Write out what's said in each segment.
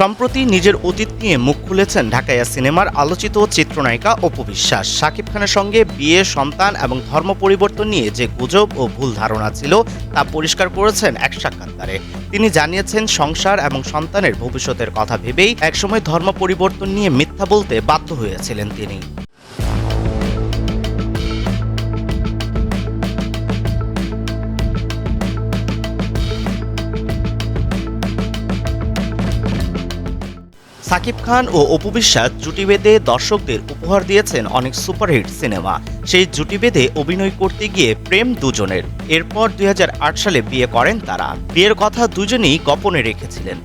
সম্প্রতি নিজের অতীত নিয়ে মুখ খুলেছেন ঢাকাইয়া সিনেমার আলোচিত চিত্রনায়িকা অপু বিশ্বাস। শাকিব খানের সঙ্গে বিয়ে, সন্তান এবং ধর্ম পরিবর্তন নিয়ে যে গুজব ও ভুল ধারণা ছিল তা পরিষ্কার করেছেন এক সাক্ষাৎকারে। তিনি জানিয়েছেন, সংসার এবং সন্তানের ভবিষ্যতের কথা ভেবেই একসময় ধর্ম পরিবর্তন নিয়ে মিথ্যা বলতে বাধ্য হয়েছিলেন তিনি। সাকিব খান ও অপু বিশ্বাস জুটি বেঁধে দর্শকদের উপহার দিয়েছেন অনেক সুপারহিট সিনেমা। সেই জুটি বেঁধে অভিনয় করতে গিয়ে প্রেম দুজনের। এরপর দুই হাজার আট সালে বিয়ে করেন তারা। বিয়ের কথা দুজনেই গোপনে রেখেছিলেন।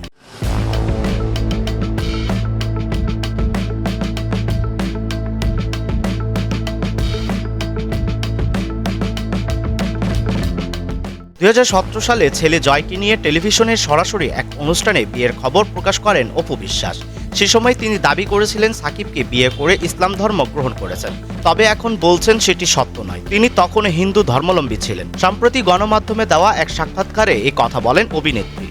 দুই হাজার সতেরো সালে ছেলে জয়কে নিয়ে টেলিভিশনের সরাসরি এক অনুষ্ঠানে বিয়ের খবর প্রকাশ করেন অপু বিশ্বাস। সে সময় তিনি দাবি করেছিলেন সাকিবকে বিয়ে করে ইসলাম ধর্ম গ্রহণ করেছেন। তবে এখন বলছেন সেটি সত্য নয়। তিনি তখন হিন্দু ধর্মাবলম্বী ছিলেন। সম্প্রতি গণমাধ্যমে দেওয়া এক সাক্ষাৎকারে এই কথা বলেন অভিনেত্রী।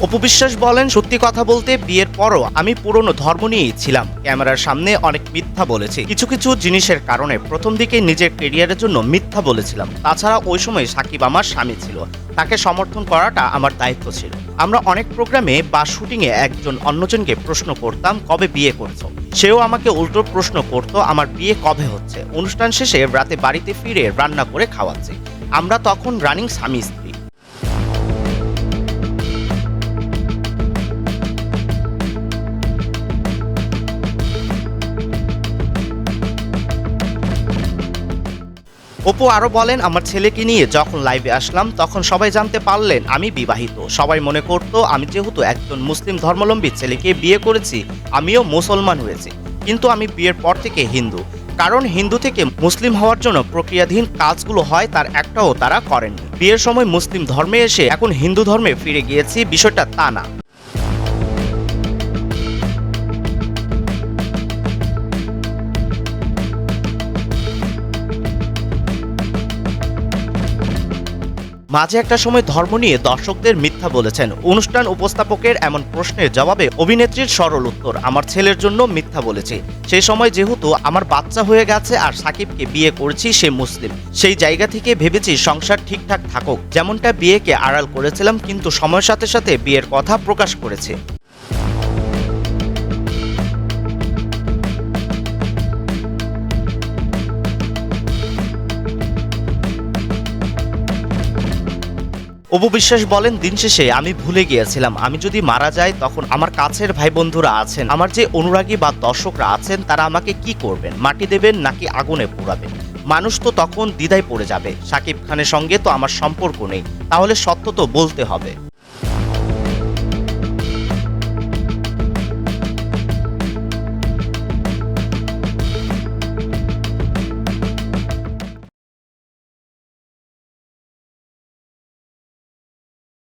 অপু বিশ্বাস বলেন, সত্যি কথা বলতে বিয়ের পরও আমি পুরনো ধর্ম নিয়েই ছিলাম। ক্যামেরার সামনে অনেক মিথ্যা বলেছি। কিছু কিছু জিনিসের কারণে প্রথম দিকে নিজের কেরিয়ারের জন্য মিথ্যা বলেছিলাম। তাছাড়া ওই সময় সাকিব আমার স্বামী ছিল। তাকে সমর্থন করাটা আমার দায়িত্ব ছিল। আমরা অনেক প্রোগ্রামে বা শুটিংয়ে একজন অন্যজনকে প্রশ্ন করতাম, কবে বিয়ে করছ? সেও আমাকে উল্টো প্রশ্ন করতো, আমার বিয়ে কবে হচ্ছে? অনুষ্ঠান শেষে রাতে বাড়িতে ফিরে রান্না করে খাওয়াচ্ছে। আমরা তখন রানিং স্বামী স্ত্রী। অপু আরও বলেন, আমার ছেলেকে নিয়ে যখন লাইভে আসলাম, তখন সবাই জানতে পারলেন আমি বিবাহিত। সবাই মনে করতো আমি যেহেতু একজন মুসলিম ধর্মাবলম্বী, ছেলেকে বিয়ে করেছি, আমিও মুসলমান হয়েছি। কিন্তু আমি বিয়ের পর থেকে হিন্দু। কারণ হিন্দু থেকে মুসলিম হওয়ার জন্য প্রক্রিয়াধীন কাজগুলো হয়, তার একটাও তারা করেননি। বিয়ের সময় মুসলিম ধর্মে এসে এখন হিন্দু ধর্মে ফিরে গিয়েছি, বিষয়টা তা না। মাঝে একটা সময় ধর্ম নিয়ে দর্শকদের মিথ্যা বলেছেন। অনুষ্ঠান উপস্থাপকের এমন প্রশ্নের জবাবে অভিনেত্রীর সরল উত্তর, আমার ছেলের জন্য মিথ্যা বলেছি। সেই সময় যেহেতু আমার বাচ্চা হয়ে গেছে আর সাকিবকে বিয়ে করেছি সে মুসলিম। সেই জায়গা থেকে ভেবেছি সংসার ঠিকঠাক থাকুক। যেমনটা বিয়েকে আড়াল করেছিলাম, কিন্তু সময়ের সাথে সাথে বিয়ের কথা প্রকাশ করেছে। অপু বিশ্বাস বলেন, দিন শেষে আমি ভুলে গিয়েছিলাম। আমি যদি মারা যাই, তখন আমার কাছের ভাই বন্ধুরা আছেন। আমার যে অনুরাগী বা দর্শকরা আছেন, তারা আমাকে কি করবেন? মাটি দেবেন নাকি আগুনে পোড়াবেন? মানুষ তো তখন দ্বিধায় পড়ে যাবে। সাকিব খানের সঙ্গে তো আমার সম্পর্ক নেই। তাহলে সত্য তো বলতে হবে।